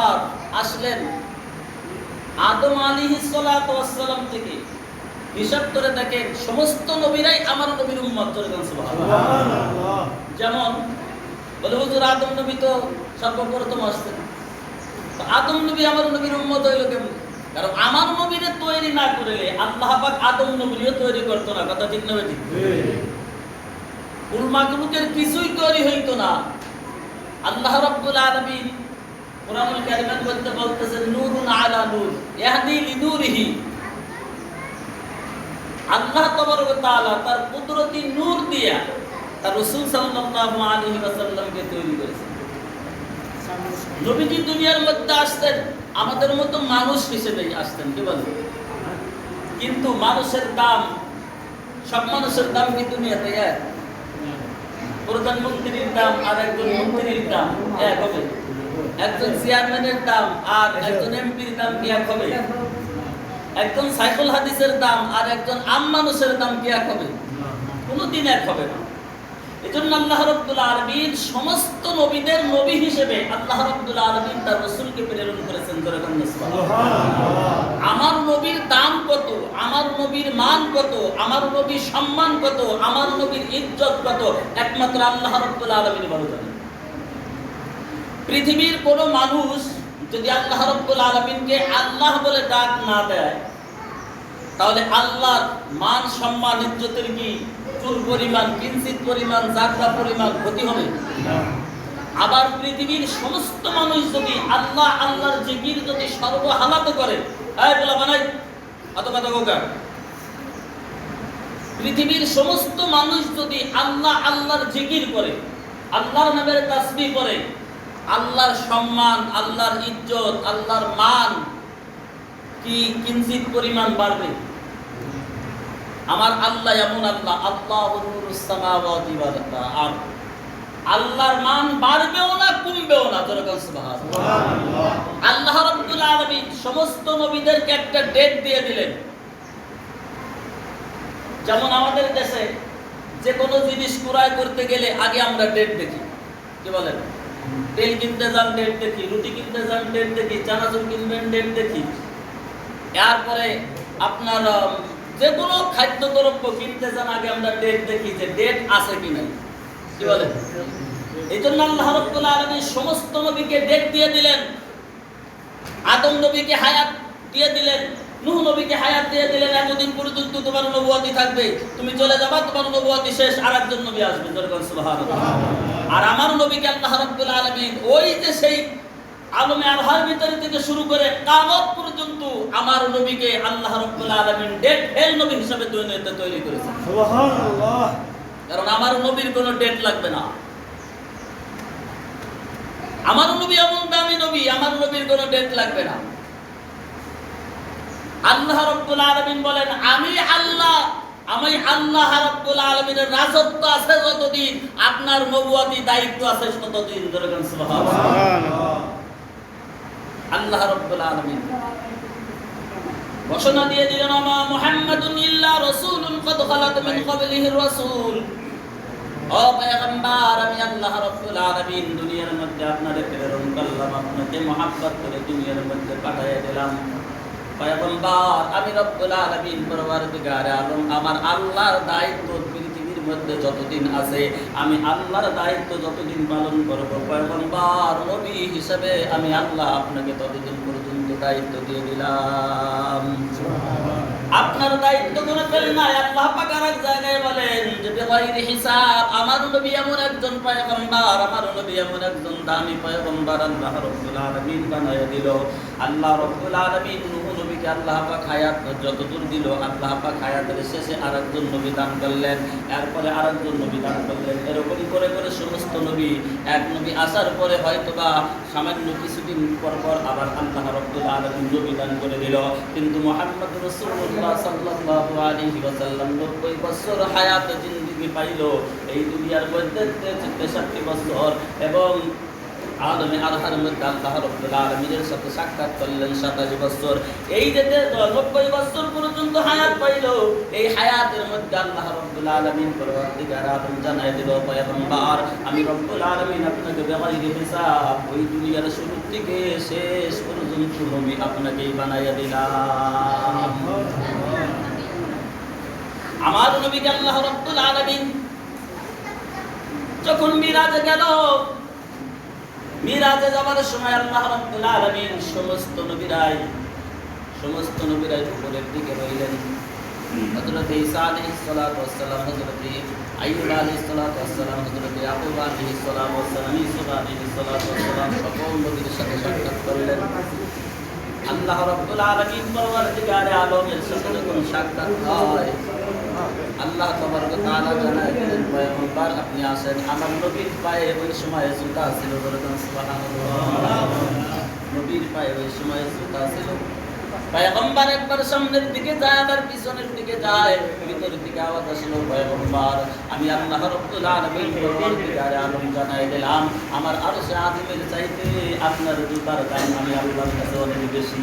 পয়গম্বর আসলেন। আদম সালাতু ওয়াসসালাম থেকে হিসাব করে দেখেন সমস্ত নবীরাই আমার নবীর উম্মত যেমন বলে হুজুর আদম নবী তো সর্বপ্রথম আসছেন। তো আদম নবী আমার নবীর উম্মত হইল কেমন? কারণ আমার নবীরে তৈরি না করলে আল্লাহ পাক আদম নবীও তৈরি করতো না কথা ঠিক না ঠিক কুল মাকলুকের কিছুই তৈরি হইতো না। আল্লাহ রাব্বুল আলামিন কোরআনুল কারীমের মধ্যে নূরুন আলা নূর আল্লাহ তাবারক তাআলা তার কুদরতি নূর দিয়া তার রাসূল সাল্লাল্লাহু আলাইহি ওয়াসাল্লামকে তৈরি নবীজি দুনিয়ার মধ্যে আসতেন, আমাদের মতো মানুষ হিসেবেই আসতেন, কি বলেন? কিন্তু মানুষের দাম, সব মানুষের দাম কি দুনিয়াতে এক? প্রধানমন্ত্রীর দাম আর একজন মন্ত্রীর দাম এক হবে। একজন চেয়ারম্যানের দাম আর একজন এমপির দাম কি এক হবে? একজন সাইফুল হাদিসের দাম আর একজন আম মানুষের দাম কি এক হবে? কোনোদিন এক হবে না। এজন্য আল্লাহ রাব্বুল আলামিন সমস্ত নবীদের নবী হিসেবে আল্লাহ আলামিন তার রাসূলকে প্রেরণ করেছেন আমার নবীর দাম কত? আমার নবীর মান কত? আমার নবীর সম্মান কত? আমার নবীর ইজ্জত কত? একমাত্র আল্লাহ রাব্বুল আলামিন পৃথিবীর কোনো মানুষ যদি আল্লাহ রাব্বুল আলামিনকে আল্লাহ বলে ডাক না দেয় তাহলে আল্লাহর মান সম্মান ইজ্জতের কি? চুল পরিমাণ কিঞ্চিত পরিমাণ জাগরা পরিমাণ ক্ষতি হবে। আবার পৃথিবীর সমস্ত মানুষ যদি আল্লাহ আল্লাহর জিকির যদি সর্বহালাত করে এই বলা বানাই অত কথা পৃথিবীর সমস্ত মানুষ যদি আল্লাহ আল্লাহর জিকির করে আল্লাহর নামের তাসবি করে আল্লাহর সম্মান আল্লাহর ইজ্জত আল্লাহর মান কি কিঞ্চিত পরিমাণ বাড়বে? আমার আল্লাহ এমন আল্লাহ আল্লাহ আল্লাহর মান বাড়বেও না কমবেও না আল্লাহ রাব্বুল আলামিন সমস্ত নবীদেরকে একটা ডেট দিয়ে দিলেন। যেমন আমাদের দেশে যে কোনো জিনিস ক্রয় করতে গেলে আগে আমরা ডেট দেখি। কি বলেন? তেল কিনতে যান ডেট দেখি, রুটি কিনতে যান ডেট দেখি, চানাচুর কিনবেন ডেট দেখি। এরপরে আপনার যে কোনো খাদ্য দ্রব্য কিনতে যান, আগে আমরা ডেট দেখি যে ডেট আছে কি নাই। কি বলেন এই জন্য আল্লাহ রাব্বুল আলামিন সমস্ত নবীকে ডেট দিয়ে দিলেন, আদম নবীকে হায়াত দিয়ে দিলেন নূহ নবীকে হায়াত দিয়ে দিলেন এতদিন পর্যন্ত তোমার নবুয়াতি থাকবে। তুমি চলে যাবা তোমার নবুয়াতি শেষ আর একজন নবী আসবে। আর আমার নবীকে আল্লাহ রাব্বুল আলামিন ওই যে সেই আলমে আরহার ভিতরে থেকে শুরু করে কামত পর্যন্ত আমার নবীকে আল্লাহ রাব্বুল আলামিন ডেট ফেল নবী হিসাবে তৈরি তৈরি সুবহানাল্লাহ। কারণ আমার নবীর কোনো ডেট লাগবে না। আমার নবী এমন দামি নবী আমার নবীর কোনো ডেট লাগবে না। আল্লাহ রাব্বুল আলামিন বলেন, আমি আল্লাহ আমি আল্লাহ রাব্বুল আলামিনের রাজত্ব আছে যতদিন, আপনার নবুয়াতি দায়িত্ব আছে ততদিন। ধরে আল্লাহ রাব্বুল আলামিন। ঘোষণা দিয়ে দিলেন, আমা মুহাম্মাদুন ইল্লা রাসূলুন কদ খালাত মিন ক্বাবলিহি রাসূল। ও পয়গম্বর, আমি আল্লাহ রাব্বুল আলামিন দুনিয়ার মধ্যে আপনারে প্রেরণ করলাম, আপনাকে মহব্বত করে দুনিয়ার মধ্যে পাঠিয়ে দিলাম। পয়গম্বর আমি রব্বুল আলামিন পরওয়ারদিগার আলম আমার আল্লাহর দায়িত্ব পৃথিবীর মধ্যে যতদিন আছে আমি আল্লাহর দায়িত্ব যতদিন পালন করব পয়গম্বর নবী হিসেবে আমি আল্লাহ আপনাকে ততদিন পর্যন্ত দায়িত্ব দিয়ে দিলাম। আপনার দায়িত্ব কোনো ফেল নাই আল্লাহ পাক আর এক জায়গায় বলেন হিসাব আমার নবী এমন একজন পয়গম্বর আমার নবী এমন একজন দামি পয়গম্বর আল্লাহ রাব্বুল আলামিন বানায় দিল। আল্লাহ রাব্বুল আলামিন নবীকে আল্লাহ হায়াত যতদূর দিল, আল্লাহ পাক হায়াতের শেষে আর একজন নবী দান করলেন। এরপরে আর একজন নবী দান করলেন। এরকমই করে করে সমস্ত নবী, এক নবী আসার পরে হয়তোবা সামান্য কিছুদিন পর পর আবার আল্লাহ রাব্বুল আলামিন নবী দান করে দিল। কিন্তু মুহাম্মদ আলাইহি ওয়াসাল্লাম 90 বছর হায়াত জিন্দেগি পাইল। এই দুনিয়ার মধ্যে 63 বছর এবং আলমে আলহার মধ্যে আল্লাহ রব্বুল আলমিনের সাথে সাক্ষাৎ করলেন সাতাশ বছর। এই যে নব্বই বছর পর্যন্ত হায়াত পাইল, এই হায়াতের মধ্যে আল্লাহ রব্বুল আলমিন পরবর্তীকার আলম জানাই দিল, পয়গম্বর, আমি রব্বুল আলমিন আপনাকে বেমাইরে হিসাব ওই দুনিয়ার শুরু থেকে শেষ পর্যন্ত আমি আপনাকেই বানাইয়া দিলাম। আমার নবীকে আল্লাহ রব্বুল আলামিন যখন মিরাজে গেল মিরাজে যাবার সময় আল্লাহ রব্বুল আলামিন সমস্ত নবীরাই সমস্ত নবীরাই উপরের দিকে রইলেন। হযরত ঈসা আলাইহিস সালাতু ওয়াস সালাম হযরত আইয়ুব আলাইহিস সালাতু ওয়াস সালাম হযরত ইয়াকুব আলাইহিস সালাতু ওয়াস সালাম ঈসা আলাইহিস সালাতু ওয়াস সালাম সকল নবীর সাথে সাক্ষাৎ করলেন। আল্লাহ রব্বুল আলামিন পরওয়ারদিগারে আলমের সাথে যখন সাক্ষাৎ হয় আল্লাহ তাবারক তাআলা জানায় আপনি আসেন। আমার নবীর পায়ে ওই সময় জুতা ছিল নবীর পায়ে ওই সময় জুতা ছিল। আওয়াজ আমি আল্লাহ আমার আরশে আজিমের চাইতে আপনার জুতার দাম আমি আল্লাহর কাছে অনেক বেশি।